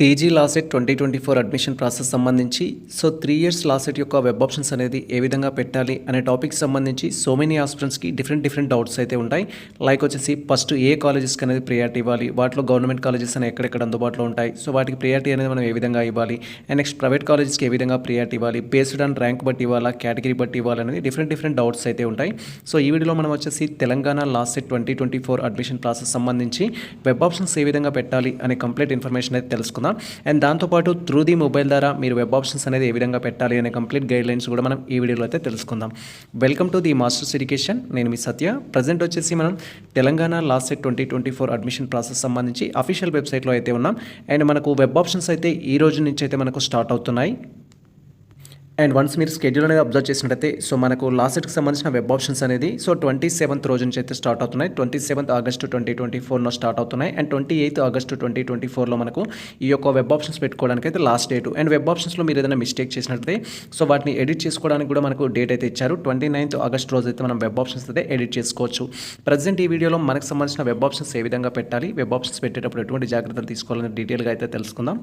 TG LAWCET twenty twenty four admission process సంబంధించి so three years LAWCET యొక్క web options అనేది ఏ విధంగా పెట్టాలి అనే టాపిక్ సంబంధించి సో మెనీ ఆస్పిరెంట్స్కి డిఫరెంట్ డిఫరెంట్ డౌట్స్ అయితే ఉంటాయి. లైక్ వచ్చేసి ఫస్ట్ ఏ కాలేజెస్కి అనేది ప్రియారిటీ ఇవ్వాలి వాటిలో గవర్నమెంట్ కాలేజెస్ అనేవి ఎక్కడెక్కడ అందుబాటులో ఉంటాయి సో వాటికి ప్రియారిటీ అనేది మనం ఏ విధంగా ఇవ్వాలి అండ్ నెక్స్ట్ ప్రైవేట్ కాలేజెస్కి ఏ విధంగా ప్రియారిటీ ఇవ్వాలి బేస్డ్ ఆన్ ర్యాంక్ బట్టి ఇవ్వాలా కేటగిరీ బట్టి ఇవ్వాలి అనేది డిఫరెంట్ డిఫరెంట్ డౌట్స్ అయితే ఉంటాయి. సో ఈ వీడియోలో మనం వచ్చేసి Telangana LAWCET twenty twenty four admission process సంబంధించి వెబ్ ఆప్షన్స్ ఏ విధంగా పెట్టాలి అనే కంప్లీట్ ఇన్ఫర్మేషన్ అయితే తెలుసుకుందాం. అండ్ దాంతోపాటు త్రూ ది మొబైల్ ద్వారా మీరు వెబ్ ఆప్షన్స్ అనేది ఏ విధంగా పెట్టాలి అనే కంప్లీట్ గైడ్ లైన్స్ కూడా మనం ఈ వీడియోలో అయితే తెలుసుకుందాం. Welcome to the masters education నేను మీ సత్య. ప్రజెంట్ వచ్చేసి మనం Telangana LAWCET twenty twenty four admission process సంబంధించి అఫీషియల్ వెబ్సైట్లో అయితే ఉన్నాం. అండ్ మనకు వెబ్ ఆప్షన్స్ అయితే ఈ రోజు నుంచి అయితే మనకు స్టార్ట్ అవుతున్నాయి. అండ్ వన్స్ మీరు స్కెడ్యూల్ అనేది అబ్జర్వ్ చేసినట్టయితే సో మనకు లాస్ట్కి సంబంధించిన వెబ్ ఆప్షన్స్ అనేది సో ట్వంటీ సెవెంత్ రోజు నుంచి అయితే స్టార్ట్ అవుతున్నాయి. Twenty seventh August twenty twenty ఫోర్లో స్టార్ట్ అవుతున్నాయి. And twenty eighth August twenty twenty ఫోర్లో మనకు ఈ యొక్క వెబ్ ఆప్షన్స్ పెట్టుకోవడానికి అయితే లాస్ట్ డేట్ అండ్ వెబ్ ఆప్షన్స్లో మీరు ఏదైనా మిస్టేక్ చేసినట్టయితే సో వాటిని ఎడిట్ చేసుకోవడానికి కూడా మనకు డేట్ అయితే ఇచ్చారు. ట్వంటీ నైన్త్ ఆగస్ట్ రోజు అయితే మనం వెబ్ ఆప్షన్స్ అయితే ఎడిట్ చేసుకోవచ్చు. ప్రజెంట్ ఈ వీడియోలో మనకు సంబంధించిన వెబ్ ఆప్షన్స్ ఏ విధంగా పెట్టాలి? వెబ్ ఆప్షన్స్ పెట్టేటప్పుడు ఎటువంటి జాగ్రత్తలు తీసుకోవాలని డీటెయిల్గా అయితే తెలుసుకుందాం.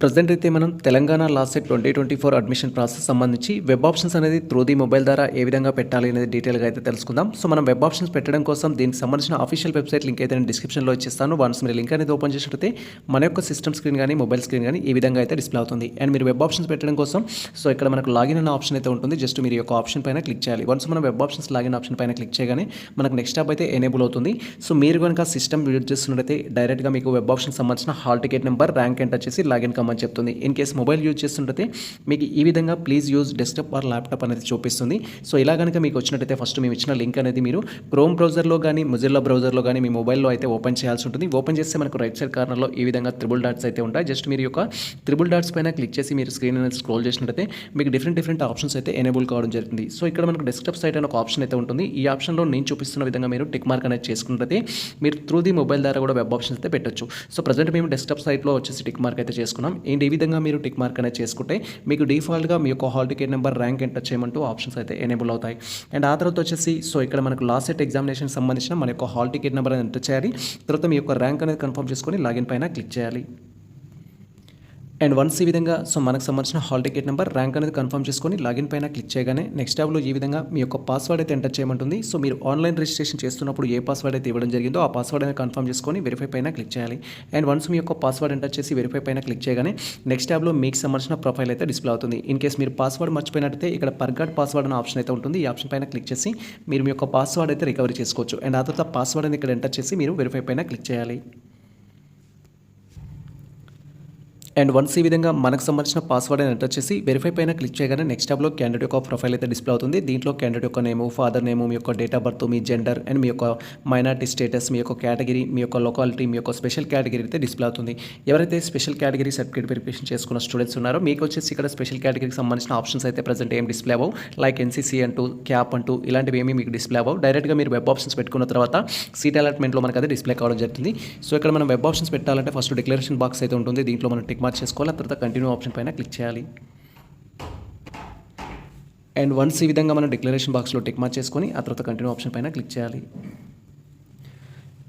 ప్రజెంట్ అయితే మనం Telangana LAWCET twenty twenty four admission process సంబంధించి వెబ్ ఆప్షన్స్ అనేది త్రూ ది మొబైల్ ద్వారా ఏ విధంగా పెట్టాలి అనేది డీటెయిల్గా అయితే తెలుసుకుందాం. సో మనం వెబ్ ఆప్షన్స్ పెట్టడం కోసం దీనికి సంబంధించిన అఫీషియల్ వెబ్సైట్ లింక్ అయితే నేను డిస్క్రిప్షన్లో ఇచ్చేస్తాను. వన్స్ మీరు లింక్ అనేది ఓపెన్ చేసినట్టు మన యొక్క సిస్టమ్ స్క్రీన్ కానీ మొబైల్ స్క్రీన్ కానీ ఈ విధంగా అయితే డిస్ప్లే అవుతుంది. అండ్ మీరు వెబ్ ఆప్షన్స్ పెట్టడం కోసం సో ఇక్కడ మనకు లాగిన్ అనే ఆప్షన్ అయితే ఉంటుంది. జస్ట్ మీరు యొక్క ఆప్షన్ పైన క్లిక్ చేయాలి. వన్స్ మనం వెబ్ ఆప్షన్స్ లాగిన్ ఆప్షన్ పైన క్లిక్ చేయగానే మనకు నెక్స్ట్ టాప్ అయితే ఎనేబుల్ అవుతుంది. సో మీరు కనుక సిస్టమ్ యూజ్ చేస్తున్నట్టయితే డైరెక్ట్గా మీకు వెబ్ ఆప్షన్ సంబంధించిన hall ticket number rank enter చేసి లాగిన్ కమ్మని చెప్తుంది. ఇన్ కేస్ మొబైల్ యూజ్ చేస్తుంటే మీకు ఈ విధంగా please use desktop or laptop అనేది చూపిస్తుంది. సో ఇలా కనుక మీకు వచ్చినట్టయితే ఫస్ట్ మేము ఇచ్చిన లింక్ అనేది మీరు క్రోమ్ బ్రౌజర్లో కానీ మొజిల్లా బ్రౌజర్లో కానీ మీ మొబైల్లో అయితే ఓపెన్ చేయాల్సి ఉంటుంది. ఓపెన్ చేస్తే మనకు రైట్ సైడ్ కార్నర్లో ఈ విధంగా త్రిబుల్ డాట్స్ అయితే ఉంటాయి. జస్ట్ మీరు యొక్క త్రిబుల్ డాట్స్ పైన క్లిక్ చేసి మీరు స్క్రీన్ అనేది స్క్రోల్ చేసినట్టయితే మీకు డిఫరెంట్ డిఫరెంట్ ఆప్షన్స్ అయితే ఎనేబుల్ కావడం జరుగుతుంది. సో ఇక్కడ మనకు డెస్క్టాప్ సైట్ అనే ఒక ఆప్షన్ అయితే ఉంటుంది. ఈ ఆప్షన్లో నేను చూపిస్తున్న విధంగా మీరు టిక్ మార్క్ అనేది చేసుకున్నట్టయితే మీరు త్రూ ది మొబైల్ ద్వారా కూడా వెబ్ ఆప్షన్స్ అయితే పెట్టొచ్చు. సో ప్రజెంట్ మేము డెస్క్టాప్ సైట్లో వచ్చేసి టిక్ మార్క్ అయితే చేసుకున్నాం. ఏంటి? ఈ విధంగా మీరు టిక్ మార్క్ అనేది చేసుకుంటే మీకు డిఫాల్ట్గా మీ యొక్క hall ticket number rank enter చేయమంటూ options అయితే ఎనేబుల్ అవుతాయి. అండ్ ఆ తర్వాత వచ్చేసి సో ఇక్కడ మనకు లాస్ట్ సెట్ ఎగ్జామినేషన్ సంబంధించిన మన యొక్క హాల్ టికెట్ నెంబర్ అనేది ఎంటర్ చేయాలి. తర్వాత మీ యొక్క ర్యాంక్ అనేది కన్ఫర్మ్ చేసుకొని లాగిన్ పైన క్లిక్ చేయాలి. అండ్ వన్స్ ఈ విధంగా సో మనకు సంబంధించిన హాల్ టికెట్ నెంబర్ ర్యాంక్ అనేది కన్ఫర్మ్ చేసుకొని లాగిన్ పైన క్లిక్ చేయగానే నెక్స్ట్ ట్యాబ్లో ఈ విధంగా మీ యొక్క పాస్వర్డ్ అయితే ఎంటర్ చేయమంటుంది. సో మీరు ఆన్లైన్ రిజిస్ట్రేషన్ చేస్తున్నప్పుడు ఏ పాస్వర్డ్ అయితే ఇవ్వడం జరిగిందో ఆ పాస్వర్డ్ అనేది కన్ఫర్మ్ చేసుకొని వెరిఫై పైన క్లిక్ చేయాలి. అండ్ వన్స్ మీ యొక్క పాస్వర్డ్ ఎంటర్ చేసి వెరిఫై పైన క్లిక్ చేయగానే నెక్స్ట్ ట్యాబ్లో మీకు సంబంధించిన ప్రొఫైల్ అయితే డిస్ప్లే అవుతుంది. ఇన్ కేస్ మీరు పాస్వర్డ్ మర్చిపోయినట్టయితే ఇక్కడ పర్గాట్ పాస్వర్డ్ అనే ఆప్షన్ అయితే ఉంటుంది. ఈ ఆప్షన్ పైన క్లిక్ చేసి మీరు మీ యొక్క పాస్వర్డ్ అయితే రికవరీ చేసుకోవచ్చు. అండ్ ఆ తర్వాత పాస్వర్డ్ అనేది ఇక్కడ ఎంటర్ చేసి మీరు వెరిఫై పైన క్లిక్ చేయాలి. అండ్ వన్స్ ఈ విధంగా మనకు సంబంధించిన పాస్వర్డ్ అని ఎంటర్ చేసి వెరిఫై పైన క్లిక్ చేయగానే నెక్స్ట్ టాబ్లో క్యాండిడేట్ యొక్క ప్రొఫైల్ అయితే డిస్ప్లే అవుతుంది. దీంట్లో క్యాండిడేట్ యొక్క నేము ఫాదర్ నేము మీ యొక్క డేట్ ఆఫ్ బర్త్ మీ జెండర్ అండ్ మీ యొక్క మైనార్టీ స్టేటస్ మీ యొక్క కేటగిరీ మీ యొక్క లొకాలిటీ మీ యొక్క స్పెషల్ కేటగిరీ అయితే డిస్ప్లే అవుతుంది. ఎవరైతే స్పెషల్ కేటగిరీ సర్టిఫికేట్ వెరిఫికేషన్ చేసుకున్న స్టూడెంట్స్ ఉన్నారో మీకు వచ్చేసి ఇక్కడ స్పెషల్ కేటగిరీకి సంబంధించిన ఆప్షన్స్ అయితే ప్రజెంట్ ఏం డిస్ప్లే అవ్వవు. లైక్ ఎన్సీసీ అంటూ క్యాప్ అంటూ ఇలాంటివి ఏమీ మీకు డిస్ప్లే అవ్వవు. డైరెక్ట్గా మీరు వెబ్ ఆప్షన్స్ పెట్టుకున్న తర్వాత సీట్ అలాట్మెంట్లో మనకు అది డిస్ప్లే కావడం జరుగుతుంది. సో ఇక్కడ మనం వెబ్ ఆప్షన్స్ పెట్టాలంటే ఫస్ట్ డిక్లరేషన్ బాక్స్ అయితే ఉంటుంది. దీంట్లో మనం టిక్ మార్చేసుకోవాలి ఆ తర్వాత కంటిన్యూ ఆప్షన్ పైన క్లిక్ చేయాలి. అండ్ వన్స్ ఈ విధంగా మనం డిక్లరేషన్ బాక్స్లో టిక్ మార్క్ చేసుకొని ఆ తర్వాత కంటిన్యూ ఆప్షన్ పైన క్లిక్ చేయాలి.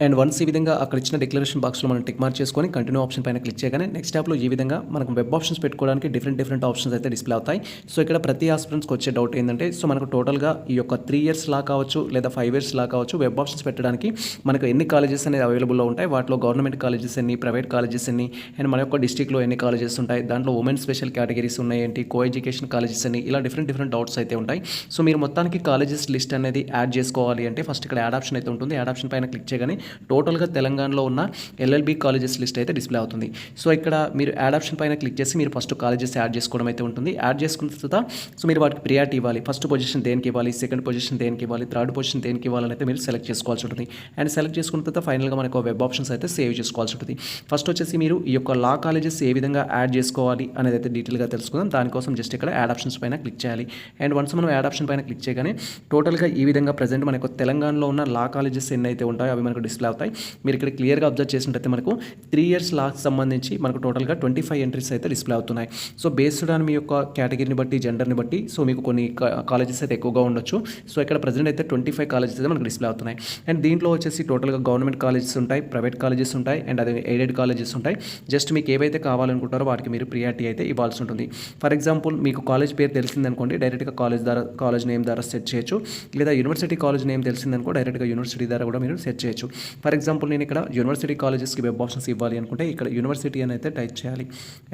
అండ్ వన్స్ ఈ విధంగా అక్కడ ఇచ్చిన డిక్లరేషన్ బాక్స్లో మనం టిక్ మార్క్ చేసుకొని కంటిన్యూ ఆప్షన్ పైన క్లిక్ చేయగానే నెక్స్ట్ యాప్లో ఈ విధంగా మనకు వెబ్ ఆప్షన్స్ పెట్టుకోవడానికి డిఫరెంట్ డిఫరెంట్ ఆప్షన్స్ అయితే డిస్ప్లే అవుతాయి. సో ఇక్కడ ప్రతి ఆస్పిరెంట్స్కి వచ్చే డౌట్ ఏంటంటే సో మనకు టోటల్గా ఈ యొక్క త్రీ ఇయర్స్ లా కావచ్చు లేదా ఫైవ్ ఇయర్స్ లా కావచ్చు వెబ్ ఆప్షన్స్ పెట్టడానికి మనకు ఎన్ని కాలేజెస్ అనేది అవైలబుల్లో ఉంటాయి. వాటిలో గవర్నమెంట్ కాలేజెస్ ఎన్ని ప్రైవేట్ కాలేజెస్ ఎన్ని అండ్ మన యొక్క డిస్టిక్లో ఎన్ని కాలేజెస్ ఉంటాయి. దాంట్లో ఉమెన్ స్పెషల్ కేటగిరీస్ ఉన్నాయి ఏంటి కో ఎడ్యుకేషన్ కాలేజెస్ అన్ని ఇలా డిఫరెంట్ డిఫరెంట్ డౌట్స్ అయితే ఉంటాయి. సో మీరు మొత్తానికి కాలేజెస్ లిస్ట్ అనేది యాడ్ చేసుకోవాలి అంటే ఫస్ట్ ఇక్కడ యాడ్ ఆప్షన్ అయితే ఉంటుంది. యాడ్ ఆప్షన్ పైన క్లిక్ చేయగానే టోటల్గా తెలంగాణలో ఉన్న ఎల్ఎల్బి కాలేజెస్ లిస్ట్ అయితే డిస్ప్లే అవుతుంది. సో ఇక్కడ మీరు యాడ్ ఆప్షన్ పైన క్లిక్ చేసి మీరు ఫస్ట్ కాలేజెస్ యాడ్ చేసుకోవడం అయితే ఉంటుంది. యాడ్ చేసుకున్న తర్వాత సో మీరు వాటికి ప్రియారిటీ ఇవ్వాలి. ఫస్ట్ పొజిషన్ దేనికి ఇవ్వాలి? సెకండ్ పొజిషన్ దేనికి ఇవ్వాలి? థర్డ్ పొజిషన్ దేనికి ఇవ్వాలని అయితే మీరు సెలెక్ట్ చేసుకోవాల్సి ఉంటుంది. అండ్ సెలెక్ట్ చేసుకున్న తర్వాత ఫైనల్గా మనకు వెబ్ ఆప్షన్స్ అయితే సేవ్ చేసుకోవాల్సి ఉంటుంది. ఫస్ట్ వచ్చేసి మీరు ఈ యొక్క లా కాలేజెస్ ఏ విధంగా యాడ్ చేసుకోవాలి అనేది అయితే డీటెయిల్గా తెలుసుకుందాం. దానికోసం జస్ట్ ఇక్కడ యాడ్ ఆప్షన్స్ పైన క్లిక్ చేయాలి. అండ్ వన్స్ మనం యాడ్ ఆప్షన్ పైన క్లిక్ చేయగానే టోటల్గా ఈ విధంగా ప్రజెంట్ మనకు తెలంగాణలో ఉన్న లా కాలేజెస్ ఎన్ని అయితే ఉంటాయో అవి మనకు డిస్ప్లే డిస్ప్లే అవుతాయి. మీరు ఇక్కడ క్లియర్గా అబ్జర్వ్ చేసినట్టయితే మనకు త్రీ ఇయర్స్ లాస్ట్ సంబంధించి మనకు టోటల్గా ట్వంటీ ఫైవ్ ఎంట్రీస్ అయితే డిస్ప్లే అవుతున్నాయి. సో బేస్డ్ ఆన్ మీ యొక్క కేటగిరీని బట్టి జెండర్ని బట్టి సో మీకు కొన్ని కాలేజెస్ అయితే ఎక్కువగా ఉండొచ్చు. సో ఇక్కడ ప్రజెంట్ అయితే ట్వంటీ ఫైవ్ కాలేజెస్ అయితే మనకు డిస్ప్లే అవుతున్నాయి. అండ్ దీంట్లో వచ్చేసి టోటల్గా గవర్నమెంట్ కాలేజెస్ ఉంటాయి ప్రైవేట్ కాలేజెస్ ఉంటాయి అండ్ అదే ఎయిడెడ్ కాలేజెస్ ఉంటాయి. జస్ట్ మీకు ఏవైతే కావాలనుకుంటారో వాటికి మీరు ప్రియారిటీ అయితే ఇవ్వాల్సి ఉంటుంది. ఫర్ ఎగ్జాంపుల్ మీకు కాలేజ్ పేరు తెలిసిందనుకోండి డైరెక్ట్గా కాలేజ్ ద్వారా కాలేజ్ నేమ్ ద్వారా సెట్ చేయొచ్చు. లేదా యూనివర్సిటీ కాలేజ్ నేమ్ తెలిసిందనుకో డైరెక్ట్గా యూనివర్సిటీ ద్వారా కూడా మీరు సెట్ చేయొచ్చు. ఫర్ ఎగ్జాంపుల్ నేను ఇక్కడ యూనివర్సిటీ కాలేజెస్కి వెబ్ ఆప్షన్స్ ఇవ్వాలి అనుకుంటే ఇక్కడ యూనివర్సిటీ అని అయితే టైప్ చేయాలి.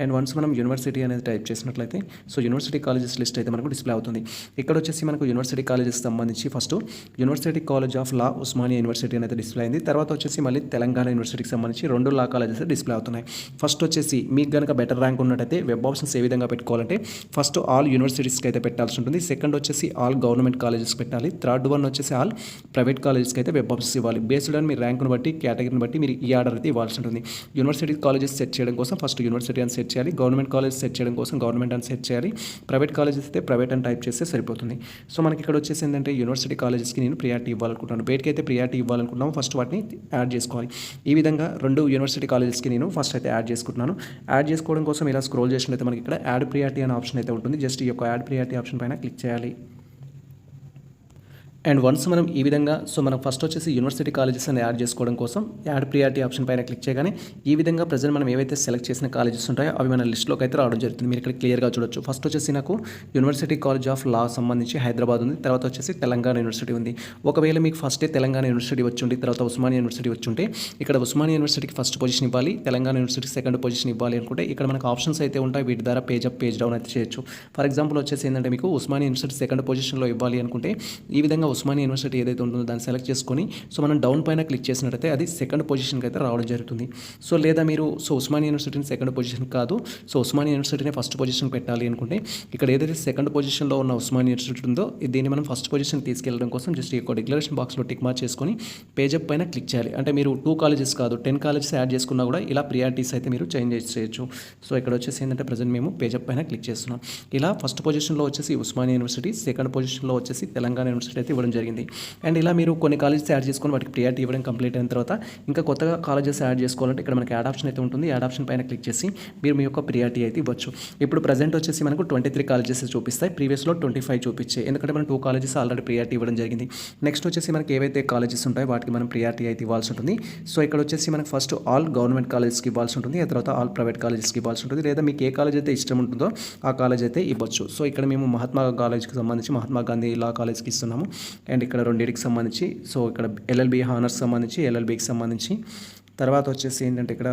అండ్ వన్స్ మనం యూనివర్సిటీ అనేది టైప్ చేసినట్లయితే సో యూనివర్సిటీ కాలేజెస్ లిస్ట్ అయితే మనకు డిస్ప్లే అవుతుంది. ఇక్కడ వచ్చేసి మనకు యూనివర్సిటీ కాలేజెస్ సంబంధించి first university college of law Osmania university అనేది డిస్ప్లే అయింది. తర్వాత వచ్చేసి మళ్ళీ తెలంగాణ యూనివర్సిటీకి సంబంధించి రెండు లా కాలేజెస్ డిస్ప్లే అవుతున్నాయి. ఫస్ట్ వచ్చేసి మీకు కనుక బెటర్ ర్యాంక్ ఉన్నట్టయితే వెబ్ ఆప్షన్స్ ఏ విధంగా పెట్టుకోవాలంటే ఫస్ట్ ఆల్ యూనివర్సిటీస్కి అయితే పెట్టాల్సి ఉంటుంది. సెకండ్ వచ్చేసి ఆల్ గవర్నమెంట్ కాలేజెస్ పెట్టాలి. థర్డ్ వన్ వచ్చేసి ఆల్ ప్రైవేట్ కాలేజెస్కి అయితే వెబ్ ఆప్షన్స్ ఇవ్వాలి. బేస్డ్ ఆన్ మీ ర్యాంకును బట్టి కేటగిరీని బట్టి మీరు ఈ ఆర్డర్ అయితే ఇవ్వాల్సి ఉంటుంది. యూనివర్సిటీ కాలేజెస్ సెట్ చేయడం కోసం ఫస్ట్ యూనివర్సిటీ అని సెట్ చేయాలి. గవర్నమెంట్ కాలేజ్ సెట్ చేయడం కోసం గవర్నమెంట్ అని సెట్ చేయాలి. ప్రైవేట్ కాలేజెస్ అయితే ప్రైవేట్ అని టైప్ చేస్తే సరిపోతుంది. సో మనకి ఇక్కడ వచ్చేసి ఏంటంటే యూనివర్సిటీ కాలేజెస్కి నేను ప్రియారిటీ ఇవ్వాలనుకుంటున్నాను. వేటికి అయితే ప్రియారిటీ ఇవ్వాలనుకుంటున్నాము. ఫస్ట్ వాటిని యాడ్ చేసుకోవాలి. ఈ విధంగా రెండు యూనివర్సిటీ కాలేజెస్కి నేను ఫస్ట్ అయితే యాడ్ చేసుకుంటున్నాను. యాడ్ చేసుకోవడం కోసం ఇలా స్క్రోల్ చేసినట్లయితే మనకి ఇక్కడ యాడ్ ప్రియారిటీ అనే ఆప్షన్ అయితే ఉంటుంది. జస్ట్ ఈ యొక్క యాడ్ ప్రియారిటీ ఆప్షన్ పైన క్లిక్ చేయాలి. అండ్ వన్స్ మనం ఈ విధంగా సో మనం ఫస్ట్ వచ్చేసి యూనివర్సిటీ కాలేజెస్ అని యాడ్ చేసుకోవడం కోసం యాడ్ ప్రియారిటీ ఆప్షన్ పైన క్లిక్ చేయగానే ఈ విధంగా ప్రజెంట్ మనం ఏవైతే సెలెక్ట్ చేసిన కాలేజెస్ ఉంటాయో అవి మన లిస్ట్లోకి అయితే రావడం జరుగుతుంది. మీరు ఇక్కడ క్లియర్గా చూడొచ్చు. ఫస్ట్ వచ్చేసి నాకు యూనివర్సిటీ కాలేజ్ ఆఫ్ లా సంబంధించి హైదరాబాద్ ఉంది. తర్వాత వచ్చేసి తెలంగాణ యూనివర్సిటీ ఉంది. ఒకవేళ మీకు ఫస్టే తెలంగాణ యూనివర్సిటీ వచ్చి ఉండి తర్వాత ఉస్మానియా యూనివర్సిటీ వచ్చి ఉంటే ఇక్కడ ఉస్మానియా యూనివర్సిటీకి ఫస్ట్ పొజిషన్ ఇవ్వాలి. తెలంగాణ యూనివర్సిటీకి సెకండ్ పొజిషన్ ఇవ్వాలి అనుకుంటే ఇక్కడ మనకు ఆప్షన్స్ అయితే ఉంటాయి. వీటి ద్వారా పేజ్ అప్ పేజ్ డౌన్ అయితే చేయొచ్చు. ఫర్ ఎగ్జాంపుల్ వచ్చేసి ఏంటంటే మీకు ఉస్మానియా యూనివర్సిటీ సెకండ్ పొజిషన్లో ఇవ్వాలి అనుకుంటే ఈ విధంగా ఉస్మానియా యూనివర్సిటీ ఏదైతే ఉంటుందో దాన్ని సెలెక్ట్ చేసుకొని సో మనం డౌన్ పైన క్లిక్ చేసినట్టయితే అది సెకండ్ పొజిషన్కి అయితే రావడం జరుగుతుంది. సో లేదా మీరు సో ఉస్మానియా యూనివర్సిటీని సెకండ్ పొజిషన్ కాదు సో ఉస్మానియా యూనివర్సిటీని ఫస్ట్ పొజిషన్ పెట్టాలి అనుకుంటే ఇక్కడ ఏదైతే సెకండ్ పొజిషన్లో ఉన్న ఉస్మానియా యూనివర్సిటీ ఉందో దీన్ని మనం ఫస్ట్ పొజిషన్ తీసుకెళ్ళడం కోసం జస్ట్ ఈ డిక్లరేషన్ బాక్స్లో టిక్ మార్క్ చేసుకొని పేజప్ పైన క్లిక్ చేయాలి. అంటే మీరు టూ కాలేజెస్ కాదు టెన్ కాలేజెస్ యాడ్ చేసుకున్నా కూడా ఇలా ప్రియారిటీస్ అయితే మీరు చేంజ్ చేయొచ్చు. సో ఇక్కడ వచ్చేసి ఏంటంటే ప్రజెంట్ మేము పేజప్ పైన క్లిక్ చేస్తున్నాం. ఇలా ఫస్ట్ పొజిషన్లో వచ్చేసి ఉస్మానియా యూనివర్సిటీ సెకండ్ పొజిషన్లో వచ్చేసి తెలంగాణ యూనివర్సిటీ అయితే ఇవ్వడం జరిగింది. అండ్ ఇలా మీరు కొన్ని కాలేజెస్ యాడ్ చేసుకొని వాటికి ప్రియారిటీ ఇవ్వడం కంప్లీట్ అయిన తర్వాత ఇంకా కొత్తగా కాలేజెస్ యాడ్ చేసుకోవాలంటే ఇక్కడ మనకి యాడ్ ఆప్షన్ అయితే ఉంటుంది. యాడ్ ఆప్షన్ పైన క్లిక్ చేసి మీరు మీ యొక్క ప్రియారిటీ అయితే ఇవ్వచ్చు. ఇప్పుడు ప్రజెంట్ వచ్చేసి మనకు ట్వంటీ త్రీ కాలేజెస్ చూపిస్తాయి. ప్రీవియస్లో ట్వంటీ ఫైవ్ చూపించాయి ఎందుకంటే మనం టూ కాలేజెస్ ఆల్రెడీ ప్రియారిటీ ఇవ్వడం జరిగింది. నెక్స్ట్ వచ్చేసి మనకి ఏవైతే కాలేజెస్ ఉంటాయో వాటికి మనం ప్రియారిటీ అయితే ఇవ్వాల్సి ఉంటుంది. సో ఇక్కడ వచ్చేసి మనకు ఫస్ట్ ఆల్ గవర్నమెంట్ కాలేజెస్కి ఇవ్వాల్సి ఉంటుంది. ఆ తర్వాత ఆల్ ప్రైవేట్ కాలేజెస్కి ఇవ్వాల్సి ఉంటుంది. లేదా మీకు ఏ కాలేజ్ అయితే ఇష్టం ఉంటుందో ఆ కాలేజ్ అయితే ఇవ్వచ్చు. సో ఇక్కడ మేము మహాత్మా కాలేజ్కి సంబంధించి మహాత్మా గాంధీ లా కాలేజ్కి ఇస్తున్నాము. అండ్ ఇక్కడ రెండింటికి సంబంధించి. సో ఇక్కడ ఎల్ఎల్బి హానర్స్ సంబంధించి ఎల్ఎల్బికి సంబంధించి. తర్వాత వచ్చేసి ఏంటంటే ఇక్కడ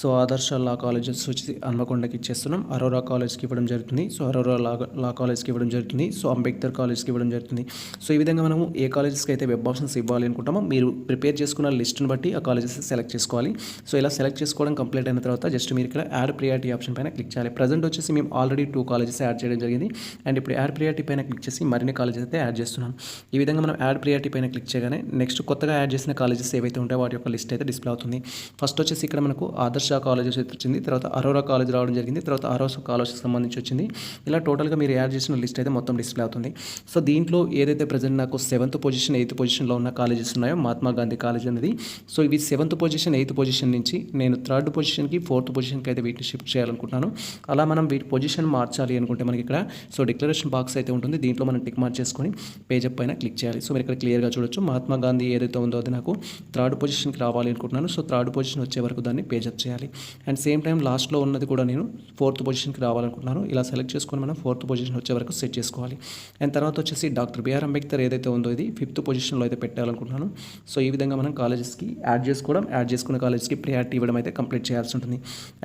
సో ఆదర్శ లా కాలేజెస్ వచ్చి హన్మకొండకి ఇచ్చేస్తున్నాం. అరోరా కాలేజ్కి ఇవ్వడం జరుగుతుంది. సో అరోరా లా లా కాలేజ్కి ఇవ్వడం జరుగుతుంది. సో అంబేద్కర్ కాలేజ్కి ఇవ్వడం జరుగుతుంది. సో ఈ విధంగా మనము ఏ కాలేజెస్కి అయితే వెబ్ ఆప్షన్స్ ఇవ్వాలి అనుకుంటామో మీరు ప్రిపేర్ చేసుకున్న లిస్ట్ని బట్టి ఆ కాలేజెస్ సెలెక్ట్ చేసుకోవాలి. సో ఇలా సెలెక్ట్ చేసుకోవడం కంప్లీట్ అయిన తర్వాత జస్ట్ మీరు ఇక్కడ యాడ్ ప్రియారిటీ ఆప్షన్ పైన క్లిక్ చేయాలి. ప్రజెంట్ వచ్చేసి మేము ఆల్రెడీ టూ కాలేజెస్ యాడ్ చేయడం జరిగింది. అండ్ ఇప్పుడు యాడ్ ప్రియారిటీ పైన క్లిక్ చేసి మరిన్ని కాలేజెస్ అయితే యాడ్ చేస్తున్నాం. ఈ విధంగా మనం యాడ్ ప్రియారిటీ పైన క్లిక్ చేయగానే నెక్స్ట్ కొత్తగా యాడ్ చేసిన కాలేజెస్ ఏవైతే ఉంటాయో వాటి యొక్క లిస్ట్ అయితే డిస్ప్లే అవుతుంది. ఫస్ట్ వచ్చేసి ఇక్కడ మనకు ఆదర్శ కాలేజెస్ కాలేజ్ వచ్చింది తర్వాత అరోరా కాలేజ్ రావడం జరిగింది తర్వాత అరోసా కాలేజ్కి సంబంధించి వచ్చింది. ఇలా టోటల్గా మీరు యాడ్ చేసిన లిస్ట్ అయితే మొత్తం డిస్ప్లే అవుతుంది. సో దీంట్లో ఏదైతే ప్రజెంట్ నాకు సెవెంత్ పొజిషన్ ఎయిత్ పొజిషన్లో ఉన్న కాలేజెస్ ఉన్నాయో మహాత్మా గాంధీ కాలేజ్ అనేది. సో ఇవి సెవెంత్ పొజిషన్ ఎయిత్ పొజిషన్ నుంచి నేను థర్డ్ పొజిషన్కి ఫోర్త్ పొజిషన్కి అయితే వీటిని షిఫ్ట్ చేయాలనుకుంటున్నాను. అలా మనం వీటి పొజిషన్ మార్చాలి అనుకుంటే మనకి ఇక్కడ సో డిక్లరేషన్ బాక్స్ అయితే ఉంటుంది. దీంట్లో మనం టిక్ మార్క్ చేసుకొని పేజ్ అప్ పైన క్లిక్ చేయాలి. సో మీరు ఇక్కడ క్లియర్గా చూడొచ్చు. మహాత్మా గాంధీ ఏదైతే ఉందో అది నాకు థర్డ్ పొజిషన్కి రావాలి అనుకుంటున్నాను. సో థర్డ్ పొజిషన్ వచ్చే వరకు దాన్ని పేజప్ చేయాలి. చేయాలి. అండ్ సేమ్ టైం లాస్ట్లో ఉన్నది కూడా నేను ఫోర్త్ పొజిషన్కి రావాలనుకుంటున్నాను. ఇలా సెలెక్ట్ చేసుకొని మనం ఫోర్త్ పొజిషన్ వచ్చే వరకు సెట్ చేసుకోవాలి. అండ్ తర్వాత వచ్చేసి డాక్టర్ బిఆర్ అంబేద్కర్ ఏదైతే ఉందో ఇది ఫిఫ్త్ పొజిషన్లో అయితే పెట్టాలనుకుంటున్నాను. సో ఈ విధంగా మనం కాలేజెస్కి యాడ్ చేసుకోవడం యాడ్ చేసుకున్న కాలేజ్కి ప్రియారిటీ ఇవ్వడం అయితే కంప్లీట్ చేయాల్సి ఉంటుంది.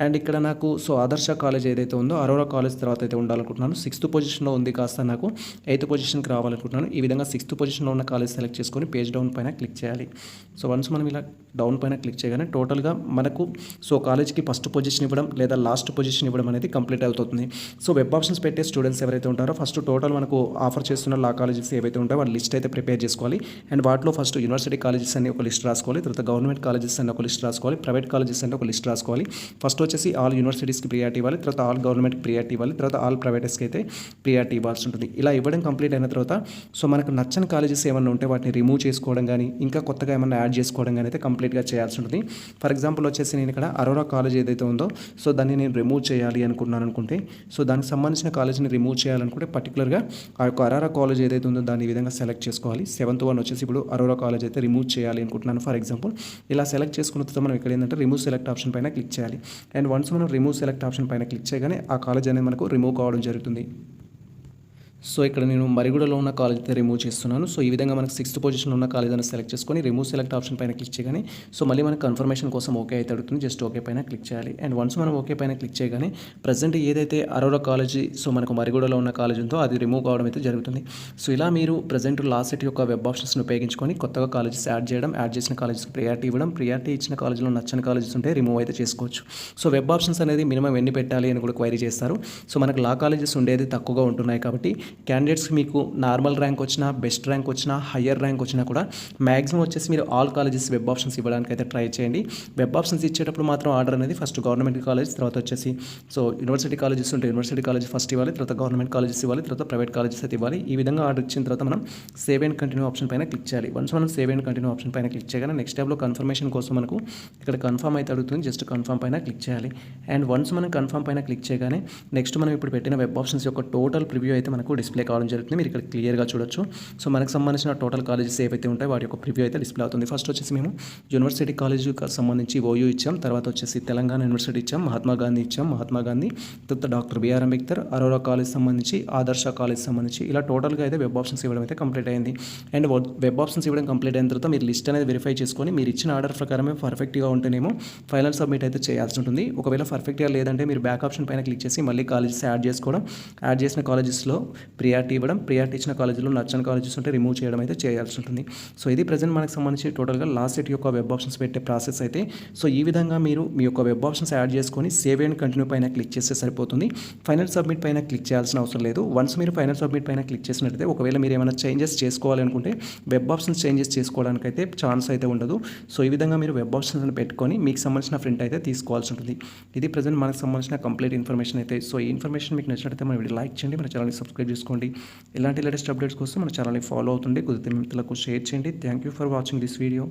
అండ్ ఇక్కడ నాకు సో ఆదర్శ కాలేజ్ ఏదైతే ఉందో అరోరా కాలేజ్ తర్వాత అయితే ఉండాలనుకుంటున్నాను. సిక్స్త్ పొజిషన్లో ఉంది కాస్త నాకు ఎయిత్ పొజిషన్కి రావాలనుకుంటున్నాను. ఈ విధంగా సిక్స్త్ పొజిషన్లో ఉన్న కాలేజ్ సెలెక్ట్ చేసుకొని పేజ్ డౌన్ పైన క్లిక్ చేయాలి. సో వన్స్ మనం ఇలా డౌన్ పైన క్లిక్ చేయగానే టోటల్గా మనకు సో కాలేజ్కి ఫస్ట్ పొజిషన్ ఇవ్వడం లేదా లాస్ట్ పొజిషన్ ఇవ్వడం అనేది కంప్లీట్ అవుతుంది. సో వెబ్ ఆప్షన్స్ పెట్టే స్టూడెంట్స్ ఎవరైతే ఉంటారో ఫస్ట్ టోటల్ మనకు ఆఫర్ చేస్తున్న లా కాలేజెస్ ఏవైతే ఉంటాయో వాళ్ళ లిస్ట్ అయితే ప్రిపేర్ చేసుకోవాలి. అండ్ వాటిలో ఫస్ట్ యూనివర్సిటీ కాలేజెస్ అని ఒక లిస్ట్ రాసుకోవాలి తర్వాత గవర్నమెంట్ కాలేజెస్ అని ఒక లిస్ట్ రాసుకోవాలి ప్రైవేట్ కాలేజెస్ అని ఒక లిస్ట్ రాసుకోవాలి. ఫస్ట్ వచ్చేసి ఆల్ యూనివర్సిటీస్కి ప్రియారిటీ ఇవ్వాలి తర్వాత ఆల్ గవర్నమెంట్కి ప్రియారిటీ ఇవ్వాలి తర్వాత ఆల్ ప్రైవేట్స్కి అయితే ప్రియారిటీ ఇవ్వాల్సి ఉంటుంది. ఇలా ఇవ్వడం కంప్లీట్ అయిన తర్వాత సో మనకు నచ్చని కాలేజెస్ ఏమైనా ఉంటే వాటిని రిమూవ్ చేసుకోవడం కానీ ఇంకా కొత్తగా ఏమైనా యాడ్ చేసుకోవడం కానీ అయితే కంప్లీట్గా చేయాల్సి ఉంటుంది. ఫర్ ఎగ్జాంపుల్ వచ్చేసి నేను ఇక్కడ అరోరా కాలేజ్ ఏదైతే ఉందో సో దాన్ని నేను రిమూవ్ చేయాలి అనుకున్నాను అనుకుంటే సో దానికి సంబంధించిన కాలేజ్ని రిమూవ్ చేయాలనుకుంటే పర్టికులర్గా ఆ యొక్క అరారా కాలేజ్ ఏదైతే ఉందో దాన్ని ఈ విధంగా సెలెక్ట్ చేసుకోవాలి. సెవెంత్ వన్ వచ్చేసి ఇప్పుడు అరోరా కాలేజ్ అయితే రిమూవ్ చేయాలి అనుకుంటున్నాను. ఫర్ ఎగ్జాంపుల్ ఇలా సెలెక్ట్ చేసుకున్న తర్వాత మనం ఇక్కడ ఏంటంటే రిమూవ్ సెలెక్ట్ ఆప్షన్ పైన క్లిక్ చేయాలి. అండ్ వన్స్ మనం రిమూవ్ సెలెక్ట్ ఆప్షన్ పైన క్లిక్ చేయగానే ఆ కాలేజ్ అనేది మనకు రిమూవ్ కావడం జరుగుతుంది. సో ఇక్కడ నేను మరిగూడలో ఉన్న కాలేజ్ అయితే రిమూవ్ చేస్తున్నాను. సో ఈ విధంగా మనకు సిక్స్త్ పొజిషన్ ఉన్న కాలేజ్ అని సెలెక్ట్ చేసుకొని రిమూవ్ సెలెక్ట్ ఆప్షన్ పైన క్లిక్ చేయగానే సో మళ్ళీ మనకు కన్ఫర్మేషన్ కోసం ఓకే అయితే అడుగుతుంది. జస్ట్ ఓకే పైన క్లిక్ చేయాలి. అండ్ వన్స్ మనం ఓకే పైన క్లిక్ చేయగానే ప్రజెంట్ ఏదైతే అరోరా కాలేజ్ సో మనకు మరిగూడలో ఉన్న కాలేజ్ ఉందో అది రిమూవ్ కావడం అయితే జరుగుతుంది. సో ఇలా మీరు ప్రజెంట్ లాస్ట్ సెట్ యొక్క వెబ్ ఆప్షన్స్ని ఉపయోగించుకొని కొత్తగా కాలేజెస్ యాడ్ చేయడం యాడ్ చేసిన కాలేజెస్కి ప్రియారిటీ ఇవ్వడం ప్రియారిటీ ఇచ్చిన కాలేజ్లో నచ్చని కాలేజెస్ ఉంటే రిమూవ్ అయితే చేసుకోవచ్చు. సో వెబ్ ఆప్షన్స్ అనేది మినిమం ఎన్ని పెట్టాలి అని కూడా క్వైరీ చేస్తారు. సో మనకు లా కాలేజెస్ ఉండేది తక్కువగా ఉంటున్నాయి కాబట్టి క్యాండిడేట్స్కి మీకు నార్మల్ ర్యాంక్ వచ్చినా బెస్ట్ ర్యాంక్ వచ్చినా హయ్యర్ ర్యాంక్ వచ్చినా కూడా మ్యాక్సిమం వచ్చేసి మీరు ఆల్ కాలేజెస్ వెబ్ ఆప్షన్స్ ఇవ్వడానికి అయితే ట్రై చేయండి. వెబ్ ఆప్షన్స్ ఇచ్చేటప్పుడు మాత్రం ఆర్డర్ అనేది ఫస్ట్ గవర్నమెంట్ కాలేజ్ తర్వాత వచ్చేసి సో యూనివర్సిటీ కాలేజెస్ ఉంటే యూనివర్సిటీ కాలేజ్ ఫస్ట్ ఇవ్వాలి తర్వాత గవర్నమెంట్ కాలేజెస్ ఇవ్వాలి తర్వాత ప్రైవేట్ కాలేజెస్ అయితే ఇవ్వాలి. ఈ విధంగా ఆర్డర్ ఇచ్చిన తర్వాత మనం సేవ్ అండ్ కంటిన్యూ ఆప్షన్ పైన క్లిక్ చేయాలి. వన్స్ మనం సేవ్ అండ్ కంటిన్యూ ఆప్షన్ పైన క్లిక్ చేయగానే నెక్స్ట్ ట్యాబ్లో కన్ఫర్మేషన్ కోసం మనకు ఇక్కడ కన్ఫర్మ్ అయితే అడుగుతుంది. జస్ట్ కన్ఫర్మ్ పైన క్లిక్ చేయాలి. అండ్ వన్స్ మనం కన్ఫర్మ్ పైన క్లిక్ చేయగానే నెక్స్ట్ మనం ఇప్పుడు పెట్టిన వెబ్ ఆప్షన్స్ యొక్క టోటల్ ప్రివ్యూ అయితే మనకు డిస్ప్లే కావడం జరుగుతుంది. మీరు ఇక్కడ క్లియర్గా చూడొచ్చు. సో మనకు సంబంధించిన టోటల్ కాలేజెస్ ఏవైతే ఉంటాయో వాటి యొక్క ప్రివ్యూ అయితే డిస్ప్లే అవుతుంది. ఫస్ట్ వచ్చేసి మేము యూనివర్సిటీ కాలేజీకి సంబంధించి ఓయూ ఇచ్చాం. తర్వాత వచ్చేసి తెలంగాణ యూనివర్సిటీ ఇచ్చాం. మహాత్మా గాంధీ ఇచ్చాం. మహాత్మా గాంధీ తర్వాత doctor BR Ambedkar Aurora college సంబంధించి ఆదర్శ కాలేజ్ సంబంధించి ఇలా టోటల్గా అయితే వెబ్ ఆప్షన్స్ ఇవ్వడం అయితే కంప్లీట్ అయింది. అండ్ వెబ్ ఆప్షన్స్ ఇవ్వడం కంప్లీట్ అయిన తర్వాత మీరు లిస్ట్ అనేది వెరిఫై చేసుకొని మీరు ఇచ్చిన ఆర్డర్ ప్రకారమే పర్ఫెక్ట్గా ఉంటేనేమో ఫైనల్ సబ్మిట్ అయితే చేయాల్సి ఉంటుంది. ఒకవేళ పర్ఫెక్ట్గా లేదంటే మీరు బ్యాక్ ఆప్షన్ పైన క్లిక్ చేసి మళ్ళీ కాలేజెస్ యాడ్ చేసుకోవడం యాడ్ చేసిన కాలేజెస్లో ప్రియారిటీ ఇవ్వడం ప్రియారిటీ ఇచ్చిన కాలేజీలో నచ్చని కాలేజెస్ ఉంటే రిమూవ్ చేయడం అయితే చేయాల్సి ఉంటుంది. సో ఇది ప్రజెంట్ మనకు సంబంధించి టోటల్గా లాస్ట్ సెట్ యొక్క వెబ్ ఆప్షన్స్ పెట్టే ప్రాసెస్ అయితే. సో ఈ విధంగా మీరు మీ యొక్క వెబ్ ఆప్షన్స్ యాడ్ చేసుకొని సేవ్ అండ్ కంటిన్యూ పైన క్లిక్ చేస్తే సరిపోతుంది. ఫైనల్ సబ్మిట్ పైన క్లిక్ చేయాల్సిన అవసరం లేదు. వన్స్ మీరు ఫైనల్ సబ్మిట్ పైన క్లిక్ చేసినట్లయితే ఒకవేళ మీరు ఏమైనా చేంజెస్ చేసుకోవాలనుకుంటే వెబ్ ఆప్షన్స్ చేంజెస్ చేసుకోవడానికి అయితే ఛాన్స్ అయితే ఉండదు. సో ఈ విధంగా మీరు వెబ్ ఆప్షన్స్ పెట్టుకొని మీకు సంబంధించిన ప్రింట్ అయితే తీసుకోవాల్సి ఉంటుంది. ఇది ప్రజెంట్ మనకు సంబంధించిన కంప్లీట్ ఇన్ఫర్మేషన్ అయితే. సో ఈ ఇన్ఫర్మేషన్ మీకు నచ్చినట్లయితే మన వీడియో లైక్ చేయండి. మన ఛానల్ని సబ్స్క్రైబ్ చేసుకోండి. ఇలాంటి లేటెస్ట్ అప్డేట్స్ కోసం మన ఛానల్ని ఫాలో అవుతుండే కుదిరితే మిత్రులకు షేర్ చేయండి. Thank you for watching this video